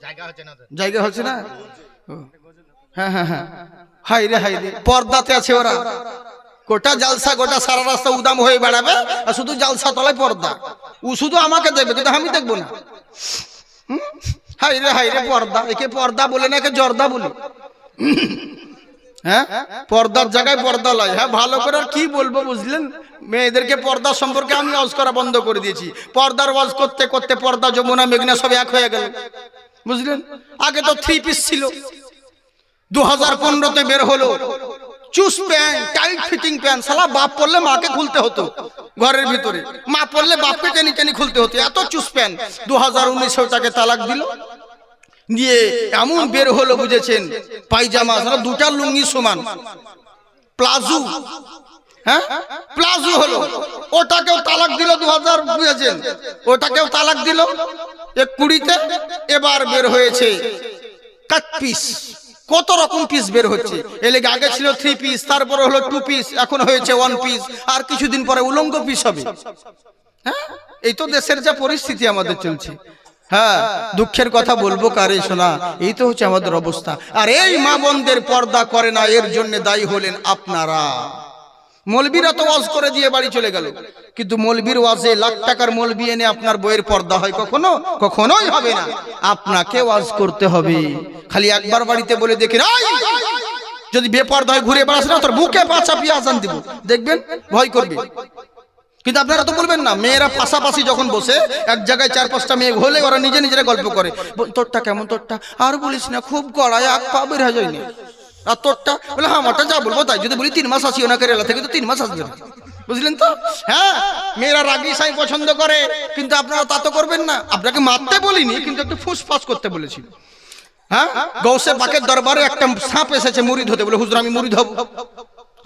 জায়গা হচ্ছে না ও। হ্যাঁ হ্যাঁ হ্যাঁ। হাই রে হাই রে। পর্দাতে আছে ওরা। গোটা জালসা গোটা সারা রাস্তা উদাম হয়ে বেড়াবে আর শুধু জালসা তলায় পর্দা। ও শুধু আমাকে দেখবে কিন্তু আমি দেখব না? হাই রে হাই রে পর্দা। একে পর্দা বলে না একে জর্দা বলে। হ্যাঁ? পর্দার জায়গায় পর্দা লয়। হ্যাঁ ভালো করে আর কি বলব বুঝলেন? মেয়েদেরকে পর্দা সম্পর্কে আমি ওয়াজ করা বন্ধ করে দিয়েছি। পর্দার ওয়াজ করতে করতে পর্দা যমুনা মেঘনা সব এক হয়ে গেল। বুঝলেন? আগে তো থ্রি পিস ছিল। দু হাজার পনেরোতে বের হলো। চুস প্যান্ট, টাইট ফিটিং প্যান্ট সালা বাপ পড়লে মাকে খুলতে হতো ঘরের ভিতরে। মা পড়লে বাপকে টেনে টেনে খুলতে হতো। এত চুস প্যান্ট। দু হাজার উনিশে তাকে তালাক দিল। দিয়ে এমন বের হলো, বুঝেছেন? পায়জামা সারা দুটা লুঙ্গি সমান। প্লাজু। হ্যাঁ? প্লাজু হলো। ওটাকেও তালাক দিল দু হাজার বুঝেছেন? ওটাকেও তালাক দিল। এক কুড়িতে এবার বের হয়েছে। কাট পিস কত রকম পিস বের হচ্ছে। এলে আগে ছিল থ্রি পিস তারপরে হলো টু পিস এখন হয়েছে ওয়ান পিস আর কিছুদিন পরে উলঙ্গ পিস হবে। হ্যাঁ? এই তো দেশের যা পরিস্থিতি আমাদের চলছে। হ্যাঁ দুঃখের কথা বলব কারে শোনা, এই তো হচ্ছে আমাদের অবস্থা। আর এই মা বোনদের পর্দা করে না, এর জন্য দায়ী হলেন আপনারা। মলবিরা তো ওয়াজ করে দিয়ে বাড়ি চলে গেল। কিন্তু মলবির ওয়াজে লাখ টাকার মলবি এনে আপনার বইয়ের পর্দা হয় কখনো? কখনোই হবে না। আপনাকে ওয়াজ করতে হবে। খালি একবার বাড়িতে বলে "এই, যদি বেপর্দা হয় ঘুরে বেড়াস না তোর বুকে পা চাপিয়ে আজান দিব। দেখবেন ভয় করবে। কিন্তু আপনারা তো বলবেন না মেয়েরা পাশাপাশি যখন বসে এক জায়গায় চার পাঁচটা মেয়ে হলে ওরা নিজে নিজেরা গল্প করে। তোরটা কেমন তোরটা? আর বলিস না খুব গড়ায় এক পা বের হয়ে যায়নি আর তোরটা বলে হ্যাঁ আমারটা যা বলব তাই। যদি বলি, তিন মাস আসি ওনাকে রেলা থেকে, তো তিন মাস আসবে না। বুঝলেন তো? হ্যাঁ মেয়েরা রাগি সাই পছন্দ করে, কিন্তু আপনারা তা তো করবেন না। আপনাকে মারতে বলিনি, কিন্তু একটু ফুসফাস করতে বলেছি। হ্যাঁ গৌসে পাকের দরবারে একটা সাপ এসেছে মুড়িদ হতে বলে, হুজুর, আমি মুড়িদ হব।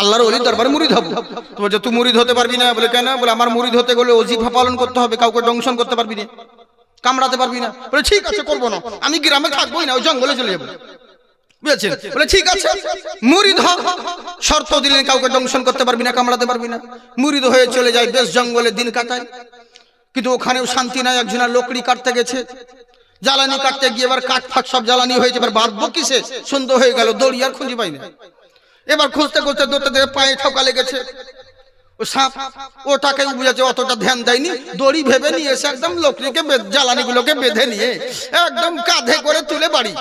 আল্লাহর অলির দরবারে মুড়িদ হব। তো বলছে, তুই মুড়িদ হতে পারবি না? বলে, কেন? বলে, আমার মুড়িদ হতে গেলে অজিফা পালন করতে হবে, কাউকে দংশন করতে পারবি না, কামড়াতে পারবি না। বলে, ঠিক আছে, করব না। আমি গ্রামে থাকবোই না, ওই জঙ্গলে চলে যাব। বুঝেছেন? বলে ঠিক আছে মুরিদ হ শর্ত দিলেন কাউকে দংশন করতে পারবি না কামড়াতে পারবি না। মুরিদ হয়ে চলে যায় বেশ জঙ্গলে দিন কাটায়। কিন্তু ওখানেও শান্তি নাই একজনা লোকড়ি কাটতে গেছে। জ্বালানি কাটতে গিয়ে এবার কাঠ ফাট সব জ্বালানি হয়েছে এবার বাঁধবো কিসে? সন্ধ্যা হয়ে গেল দড়ি আর খুঁজে পাই না এবার খুঁজতে খুঁজতে দৌড়তে দিয়ে পায়ে ঠকা লেগেছে। ও সাপ ওটাকে বুঝেছে অতটা ধ্যান দেয়নি। দড়ি ভেবে নিয়ে এসে একদম লোকরিকে জ্বালানি গুলোকে বেঁধে নিয়ে একদম কাঁধে করে তুলে বাড়ি।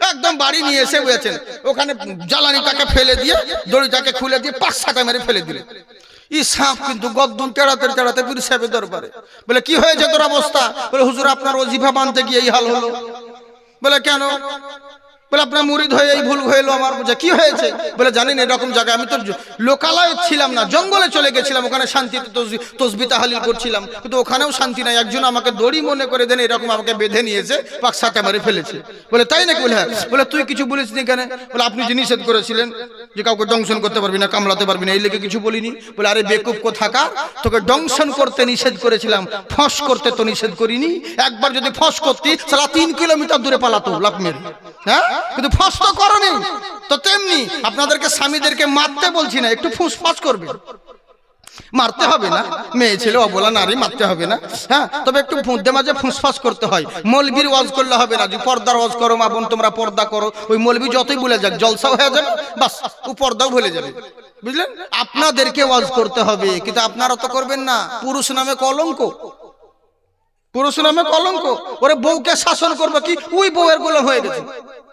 একদম বাড়ি নিয়ে এসে বুঝেছেন ওখানে জ্বালানিটাকে ফেলে দিয়ে দড়িটাকে খুলে দিয়ে পাঁচ সাটা মেরে ফেলে দিলে। ই সাপ কিন্তু গদ্দম তেড়াতে তেড়াতে পীর সাহেবের দরবারে। বলে, কি হয়েছে তোর অবস্থা? বলে, হুজুর, আপনার ওজিফা বানতে গিয়ে এই হাল হলো। বলে, কেন? বলে, আপনার মুরিদ হয়ে এই ভুল এলো আমার বুঝে কি হয়েছে? বলে, জানেন, এরকম জায়গায় আমি তো লোকালয়ে ছিলাম না, জঙ্গলে চলে গেছিলাম, ওখানে শান্তিতে তসবি- তাহালিল করছিলাম, কিন্তু ওখানেও শান্তি নাই, একজন আমাকে দড়ি মনে করে দেন, এরকম আমাকে বেঁধে নিয়েছে পাকসাটা মারে ফেলেছে। বলে, তাই নাকি? বলে হ্যাঁ। বলে, তুই কিছু বলিস নি কেন? বলে, আপনি যে নিষেধ করেছিলেন যে কাউকে দংশন করতে পারবি না, কামড়াতে পারবি না, এই লেগে কিছু বলিনি। বলে, আরে, বেকুব থাকা তোকে দংশন করতে নিষেধ করেছিলাম, ফস করতে তো নিষেধ করিনি। একবার যদি ফস করতি সারা তিন কিলোমিটার দূরে পালাতো লাভ মেরে হ্যাঁ? কিন্তু ফস তো করনি। তো তেমনি আপনাদেরকে স্বামীদেরকে মারতে বলছি না, একটু ফুসফাস করবে। মারতে হবে না, মেয়ে ছেলে, অবলা নারী, মারতে হবে না। হ্যাঁ তবে একটু মধ্যে মাঝে ফুসফাস করতে হয়। মলবির ওয়াজ করলে হবে না যে পর্দার ওয়াজ করো, মা বোন, তোমরা পর্দা করো। ওই মলবি যতই বলে যাক, জলসাও হয়ে যাবে, বাস, ও পর্দাও ভুলে যাবে। বুঝলেন? আপনাদেরকে ওয়াজ করতে হবে, কিন্তু আপনারা তো করবেন না। পুরুষ নামে কলঙ্ক। পুরুষ নামে কলঙ্ক। ওরে বউকে শাসন করবে কি? ওই বউয়ের গোলাম হয়ে গেছে।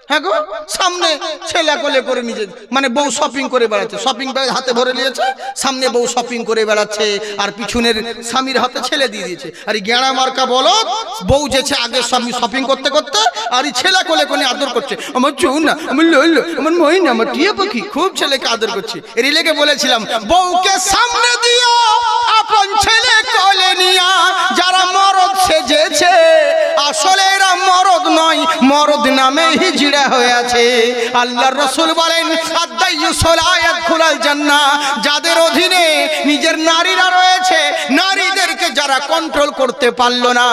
হ্যাঁ গো, সামনে ছেলে কোলে করে নিজে মানে বউ শপিং করে বেড়াচ্ছে। শপিং ব্যাগ হাতে ভরে নিয়েছে, সামনে বউ শপিং করে বেড়াচ্ছে, আর পিছনের স্বামীর হাতে ছেলে দিয়ে দিয়েছে। আর এই গেঁড়া মার্কা বলো, বউ যেছে আগে স্বামী শপিং করতে করতে, আর এই ছেলে কোলে কোলে আদর করছে। আমার চৌ না, আমার লইল, আমার মই না আমার টিয়া পাখি, খুব ছেলেকে আদর করছে। রিলেকে বলেছিলাম, বউকে সামনে দিও, আপন ছেলে কোলে নিয়া, যারা সেজেছে। আসলে এরা মরদ নয়, মরদ নামে হিজড়া হয়ে আছে আল্লাহর রসুল বলেন জান্নাহ। যাদের অধীনে নিজের নারীরা রয়েছে, নারীদেরকে যারা কন্ট্রোল করতে পারল না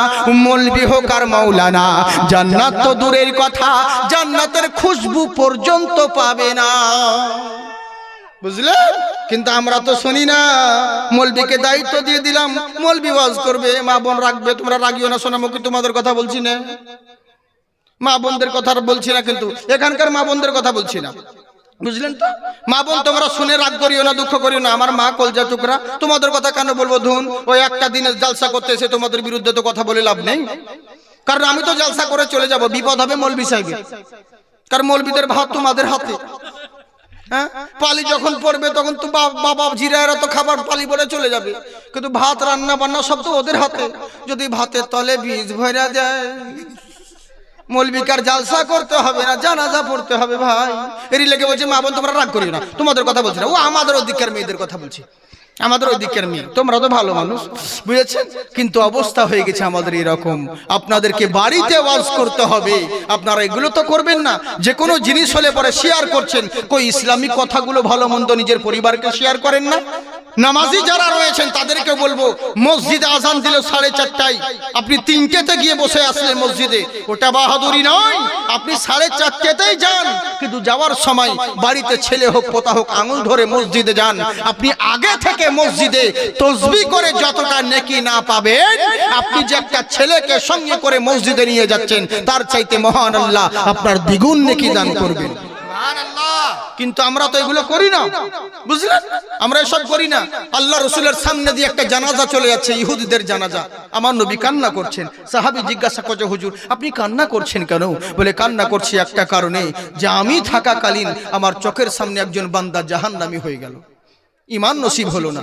মৌলবি হোক আর মাওলানা, জান্নাত তো দূরের কথা, জান্নাতের খুশবু পর্যন্ত পাবে না। বুঝলে? কিন্তু আমরা তো শুনি না। মলবিকে দায়িত্ব দিয়ে দিলাম। মলবি ওয়াজ করবে, মা বোন রাখবে, তোমরা রাগিও না সোনামুখী তোমাদের কথা বলছি না। মা বোনদের কথা বলছি না কিন্তু, এখানকার মা বোনদের কথা বলছি না। বুঝলেন তো? মা বোন, তোমরা শুনে রাগ করিও না, দুঃখ করিও না। আমার মা কলজা টুকরা, তোমাদের কথা কেন বলব ধুন? ওই একটা দিনের জালসা করতে এসে তোমাদের বিরুদ্ধে তো কথা বলে লাভ নেই। কারণ আমি তো জালসা করে চলে যাব, বিপদ হবে মলবি সাহেবের। কারণ মলবিদের ভাত তোমাদের হাতে। হ্যাঁ? পালি যখন পড়বে, তখন তো বাবা জিরায়েরা তো খাবার পালি বলে চলে যাবে। কিন্তু ভাত, রান্না, বান্না সব তো ওদের হাতে। যদি ভাতের তলে বীজ ভরা যায় মলবিকার জালসা করতে হবে না, জানাজা পড়তে হবে ভাই। এরই লেগে বলছে, মা বোন, তোমরা রাগ করিও না, তোমাদের কথা বলছি না। ও আমাদের অধিকার মেয়েদের কথা বলছি। আমাদের ওই দিকের মেয়ে। তোমরা তো ভালো মানুষ, বুঝেছেন? কিন্তু অবস্থা হয়ে গেছে আমাদের এরকম। আপনাদেরকে বাড়িতে ওয়াজ করতে হবে। আপনারা এগুলো তো করবেন না। যে কোনো জিনিস হলে পরে শেয়ার করছেন। কই, ইসলামিক কথাগুলো ভালো মন্দ নিজের পরিবারকে শেয়ার করেন না? নামাজি যারা রয়েছেন, তাদেরকে বলব, মসজিদে আজান দিল সাড়ে চারটায়। আপনি তিনটেতে গিয়ে বসে আসলেন মসজিদে। ওটা বাহাদুরি নয়, আপনি সাড়ে চারটেতেই যান, কিন্তু যাওয়ার সময় বাড়িতে ছেলে হোক, পোতা হোক, আঙুল ধরে মসজিদে যান। আপনি আগে থেকে মসজিদে তসবি করে যতটা নেকি না পাবেন, আপনি যে একটা ছেলেকে সঙ্গে করে মসজিদে নিয়ে যাচ্ছেন, তার চাইতে মহান আল্লাহ আপনার দ্বিগুণ নেকি দান করবেন। কিন্তু আমরা তো এগুলো করি না। বুঝলেন? আমরা এসব করি না। আল্লাহ রসুলের সামনে দিয়ে একটা জানাজা চলে যাচ্ছে, ইহুদিদের জানাজা। আমার নবী কান্না করছেন। সাহাবি জিজ্ঞাসা করছে, হুজুর, আপনি কান্না করছেন কেন? বলে, কান্না করছি একটা কারণে যে আমি থাকাকালীন আমার চোখের সামনে একজন বান্দা জাহান্নামী হয়ে গেল। ইমান নসিব হলো না।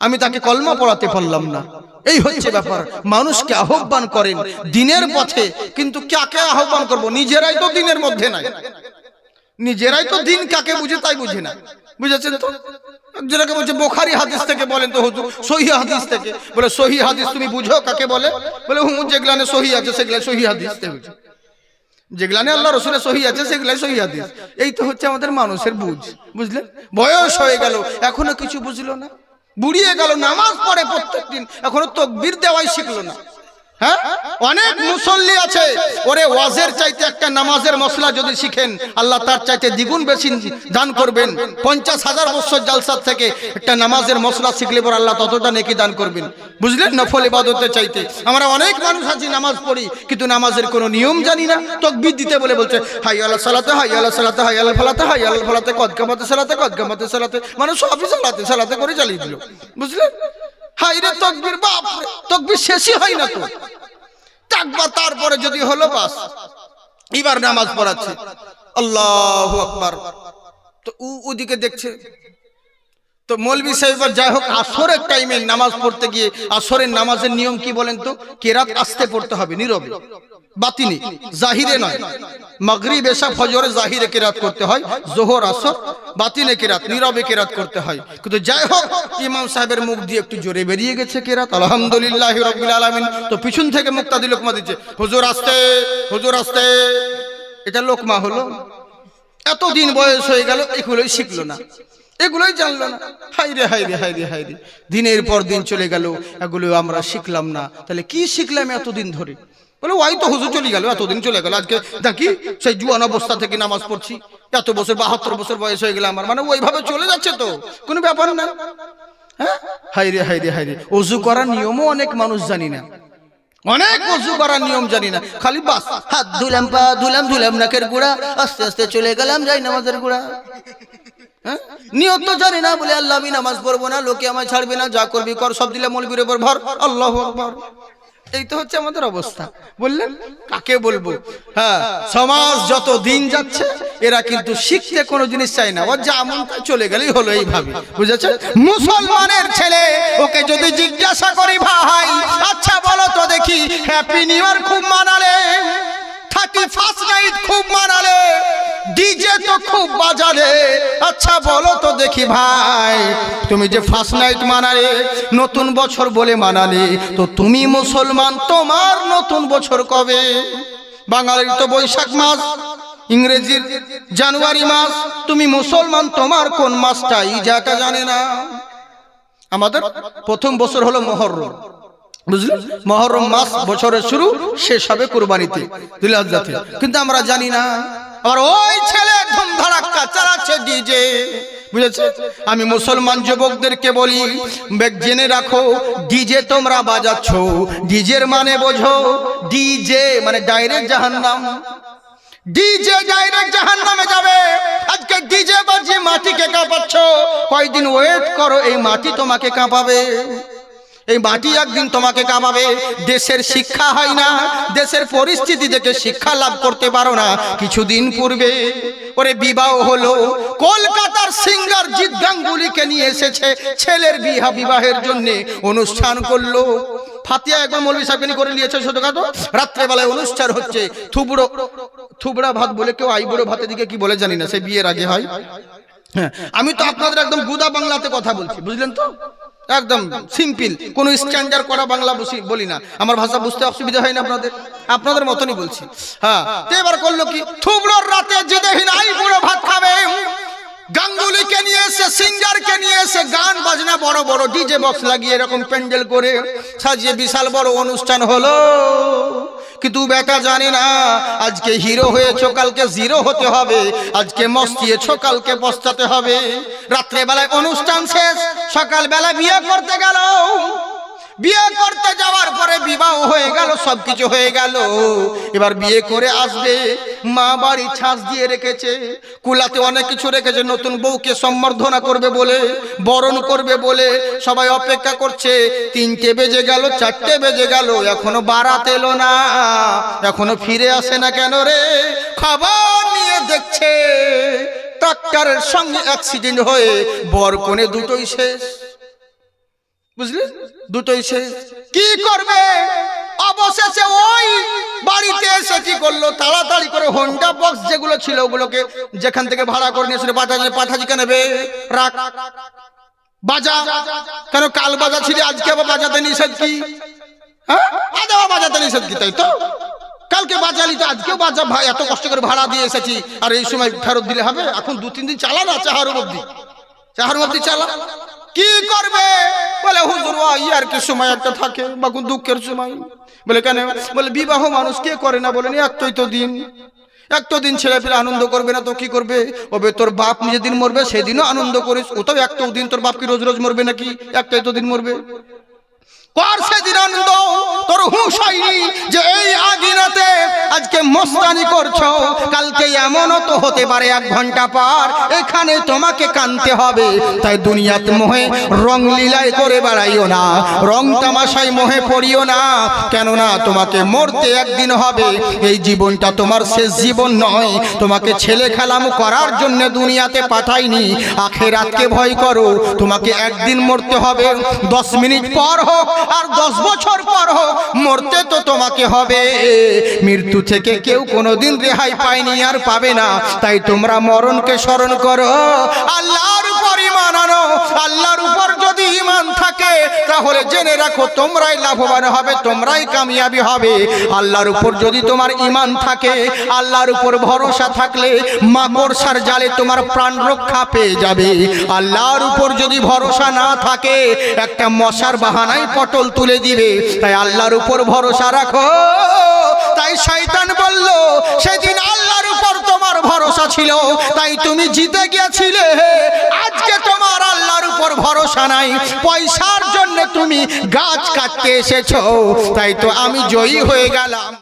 আমি তাকে কলমা পড়াতে পারলাম না। এই হচ্ছে ব্যাপার। মানুষকে আহ্বান করেন দিনের পথে, কিন্তু কাকে আহ্বান করব? নিজেরাই তো দিনের মধ্যে নাই। নিজেরাই তো দিন কাকে বুঝে তাই বুঝে না। বুঝেছেন তো? যেটাকে বলছে, বোখারি হাদিস থেকে বলেন তো হুজুর, সহি হাদিস থেকে। বলে, সহি হাদিস তুমি বুঝো কাকে বলে? বলে, হুম যেগুলানে সহি আছে সেগুলা সহি হাদিস। থেকে। যেগুলানে আল্লাহ রসুলের সহি আছে, সেগুলাই সহি হাদিস। এই তো হচ্ছে আমাদের মানুষের বুঝ, বুঝলেন? বয়স হয়ে গেল, এখনও কিছু বুঝলো না। বুড়িয়ে গেল, নামাজ পড়ে প্রত্যেকদিন, এখনও তকবীর দেওয়াই শিখলো না। হ্যাঁ? অনেক মুসল্লি আছে। ওরে ওয়াজের চাইতে একটা নামাজের মশলা যদি শিখেন, আল্লাহ তার চাইতে দ্বিগুণ বেশি দান করবেন। পঞ্চাশ হাজার বছর জালসার থেকে একটা নামাজের মশলা শিখলে পর আল্লাহ ততটা নেকি দান করবেন। বুঝলেন নফল ইবাদতের চাইতে? আমরা অনেক মানুষ আছি, নামাজ পড়ি, কিন্তু নামাজের কোনো নিয়ম জানি না। তকবির দিতে বলে বলছে, হাই আল্লাহ সালাতে, হাই আল্লাহ সালাতে, হাই আল্লাহ ফালাতে, হাই আল্লাহ ফালাতে কদকামাতে সালাতে কদকামাতে সালাতে। মানে সবই সালাতে সালাতে করে চালিয়ে দিল। বুঝলেন? হাই রে তকবির, বাপ তকবির শেষই হয় না তো। তাকবা তারপরে যদি হলো বাস, এবার নামাজ পড়াচ্ছে। আল্লাহ আকবার। তো উ- ওদিকে দেখছে তো মৌলবি সাহেব যাই হোক আসরের টাইমে নামাজ পড়তে গিয়ে আসরের নামাজের নিয়ম কি বলেন তো? কেরাত আসতে পড়তে হবে নীরবে। বাতিনি, জাহিরে নয়। মাগরিব এসা ফজরে জাহিরে কেরাত করতে হয়, জোহর, আসর, বাতিনে কেরাত, নীরবে কেরাত করতে হয়। কিন্তু যাই হোক, ইমাম সাহেবের মুখ দিয়ে একটু জোরে বেরিয়ে গেছে কেরাত। আলহামদুলিল্লাহ রবিল আলমিন। তো পিছন থেকে মুক্তা দিল লোকমা দিচ্ছে, হুজুর আসতে হুজুর আসতে এটা লোকমা হলো। এতদিন বয়স হয়ে গেল, এগুলোই শিখলো না। এগুলোই জানলো না। হাই রে হাই রে হাই রে হাই রে দিনের পর দিন চলে গেল, এগুলো আমরা শিখলাম না। তাহলে কি শিখলাম এতদিন ধরে? বলে ওই তো হুজুর চলে গেল, এতদিন চলে গেল। আজকে দেখি, সেই জুয়ান অবস্থা থেকে নামাজ পড়ছি। এত বছর, বাহাত্তর বছর বয়স হয়ে গেল আমার। মানে ওইভাবে চলে যাচ্ছে তো। কোনো ব্যাপার না। হ্যাঁ? হাই রে হাই রে হাই রে অজু করার নিয়মও অনেক মানুষ জানি না। অনেক অজু করার নিয়ম জানি না। খালি বাস। হাত ধুলাম, পা ধুলাম ধুলাম নাকের গুড়া। আস্তে আস্তে চলে গেলাম, যাই নামাজের গুড়া? নিয়ত তো জানি না বলে আল্লাহ, আমি নামাজ পড়ব না, লোকে আমায় ছাড়বে না, যা করবি কর, সব দিলে মলবির উপর ভর। আল্লাহ আকবার। এই তো হচ্ছে আমাদের অবস্থা। বললেন, কাকে বলব? হ্যাঁ সমাজ যত দিন যাচ্ছে, এরা কিন্তু শিখতে কোনো জিনিস চায় না। ও যেমন চলে গেলেই হলো এইভাবে। বুঝেছেন? মুসলমানের ছেলে, ওকে যদি জিজ্ঞাসা করি, ভাই আচ্ছা বলো তো দেখি হ্যাপি নিউ ইয়ার খুব মানালে। থার্টি ফার্স্ট নাইট খুব মানালে ডিজে তো খুব বাজারে আচ্ছা বলো তো দেখি ভাই, তুমি যে ফার্স্ট নাইট মানালে, নতুন বছর বলে মানালে, তো তুমি মুসলমান, তোমার নতুন বছর কবে? বাঙালির তো বৈশাখ মাস, ইংরেজির জানুয়ারি মাস, তুমি মুসলমান, তোমার কোন মাসটা, ইজাটা জানে না। আমাদের প্রথম বছর হলো মহরম। বুঝলেন মহরম মাস বছরের শুরু, শেষ হবে কুরবানিতে দুলাজাতে কিন্তু আমরা জানি না। আবার ওই ছেলে ধুম ধারাক্কা চালাচ্ছে ডিজে বুঝেছে? আমি মুসলমান যুবকদেরকে বলি জেনে রাখো ডিজে তোমরা বাজাচ্ছ। ডিজের মানে বোঝো ডিজে মানে ডাইরেক্ট জাহান্নাম। ডিজে ডাইরেক্ট জাহান্নামে যাবে। আজকে ডিজে বাজিয়ে মাটিকে কাঁপাচ্ছ। কয়দিন ওয়েট করো, এই মাটি তোমাকে কাঁপাবে। এই মাটি একদিন তোমাকে কামাবে। দেশের শিক্ষা হয় না। দেশের পরিস্থিতি দেখে শিক্ষা লাভ করতে পারো না। কিছুদিন পূর্বে ওরে বিবাহ হলো। কলকাতার সিঙ্গার জিৎ গাঙ্গুলিকে নিয়ে এসেছে ছেলের বিহা বিবাহের জন্য অনুষ্ঠান করল। ফাতিয়া একবার মৌলভী সাহেবকে করে নিয়েছে ছোটখাটো। রাত্রেবেলায় অনুষ্ঠান হচ্ছে। থুবড়ো থুবড়া ভাত বলে কেউ আইবুড়ো ভাতের দিকে কি বলে জানি না, সে বিয়ের আগে হয়। হ্যাঁ আমি তো আপনাদের একদম গুদা বাংলাতে কথা বলছি, বুঝলেন তো? একদম সিম্পল, কোন স্ট্যান্ডার্ড করা বাংলা বলি না। আমার ভাষা বুঝতে অসুবিধা হয় না আপনাদের? আপনাদের মতনই বলছি। হ্যাঁ তো এবার করল কি? থুবড়োর রাতে যে দেখি নাই বুড়ো ভাত খাবে। গাঙ্গুলিকে নিয়ে এসে, সিঙ্গারকে নিয়ে এসে গান বাজনা, বড় বড় ডিজে বক্স লাগিয়ে এরকম প্যান্ডেল করে সাজিয়ে বিশাল বড় অনুষ্ঠান হলো। কিন্তু বেটা জানে না? আজকে হিরো হয়েছো কালকে জিরো হতে হবে। আজকে মস্তিয়েছো কালকে পস্তাতে হবে। রাত্রেবেলায় অনুষ্ঠান শেষ সকাল বেলা বিয়ে করতে গেল। বিয়ে করতে যাওয়ার পরে বিবাহ হয়ে গেল, সবকিছু হয়ে গেল। এবার বিয়ে করে আসবে, মা বাড়ি ছাঁচ দিয়ে রেখেছে, কুলাতে অনেক কিছু রেখেছে, নতুন বউকে সম্বর্ধনা করবে বলে, বরণ করবে বলে, সবাই অপেক্ষা করছে। তিনটে বেজে গেল, চারটে বেজে গেল, এখনও বারাত এলো না। এখনও ফিরে আসে না কেন রে? খাবার নিয়ে দেখছে, ট্রাক্টরের সঙ্গে অ্যাক্সিডেন্ট হয়ে বর কোণে দুটোই শেষ। বুঝলি? দুটোই সে কি করবে? অবশেষে ওই বাড়িতে এসে কি করল? তাড়াতাড়ি করে হোন্ডা বক্স যেগুলো ছিল ওগুলোকে যেখান থেকে ভাড়া করে নিয়েছিল পাঠাজি পাঠাজিকে নেবে রাখ। বাজা। কেন কাল বাজা ছিল, আজকে আবার বাজাতে নিষেধ কি? হ্যাঁ? আজ আবার বাজাতে নিষেধ কি তাই তো? কালকে বাজালি তো, আজকেও বাজা। ভাই এত কষ্ট করে ভাড়া দিয়ে এসেছি। আর এই সময় ফেরত দিলে হবে? এখন দু তিন দিন চালা না চাহারুর অব্দি চাহারুর অব্দি চালা। কি করবে? বলে, হুজুর, ওই আর কি সময় একটা থাকে বা কোন দুঃখের সময়। বলে, কেন? বলে, বিবাহ মানুষ কে করে না? বলেন একটাই তো দিন। একটা দিন ছেলে পেলে আনন্দ করবে না তো কি করবে? ওবে তোর বাপ যেদিন মরবে, সেদিনও আনন্দ করিস। ওটাও একটা দিন তোর বাপ কি রোজ রোজ মরবে নাকি? একটাই তো দিন মরবে। কর সেদিন আনন্দ। তোর হুঁশ হয়নি যে আজকে মস্তানি করছ। কালকে এমনও তো হতে পারে এক ঘণ্টা পর। এখানে তোমাকে কানতে হবে। তাই দুনিয়াতে মোহে রং লীলায় করে বেড়াইও না। রং তামাশায় মোহে পড়িও না। কেননা তোমাকে মরতে একদিন হবে। এই জীবনটা তোমার শেষ জীবন নয়। তোমাকে ছেলে খেলাম করার জন্য দুনিয়াতে পাঠাইনি। আখেরাতকে ভয় করো। তোমাকে একদিন মরতে হবে। দশ মিনিট পর হোক আর দশ বছর পর হোক, মরতে তো তোমাকে হবে। মৃত্যু থেকে কেউ কোনোদিন রেহাই পায়নি আর পাবে না। তাই তোমরা মরণকে স্মরণ করো। আল্লাহর উপর ইমান আনো। আল্লাহর উপর যদি ইমান থাকে তাহলে জেনে রাখো তোমরাই লাভবান হবে তোমরাই কামিয়াবি হবে। আল্লাহর উপর যদি তোমার ইমান থাকে আল্লাহর উপর ভরসা থাকলে মাকড়সার জালে তোমার প্রাণ রক্ষা পেয়ে যাবে। আল্লাহর উপর যদি ভরসা না থাকে একটা মশার বাহানায় পটল তুলে দিবে। তাই আল্লাহর উপর ভরসা রাখো। তাই শয়তান বলল, সেদিন আল্লাহর উপর তোমার ভরসা ছিল, তাই তুমি জিতে গিয়েছিলে। আজকে তোমার আল্লাহর উপর ভরসা নাই, পয়সার জন্য তুমি গাছ কাটতে এসেছ, তাই তো আমি জয়ী হয়ে গেলাম।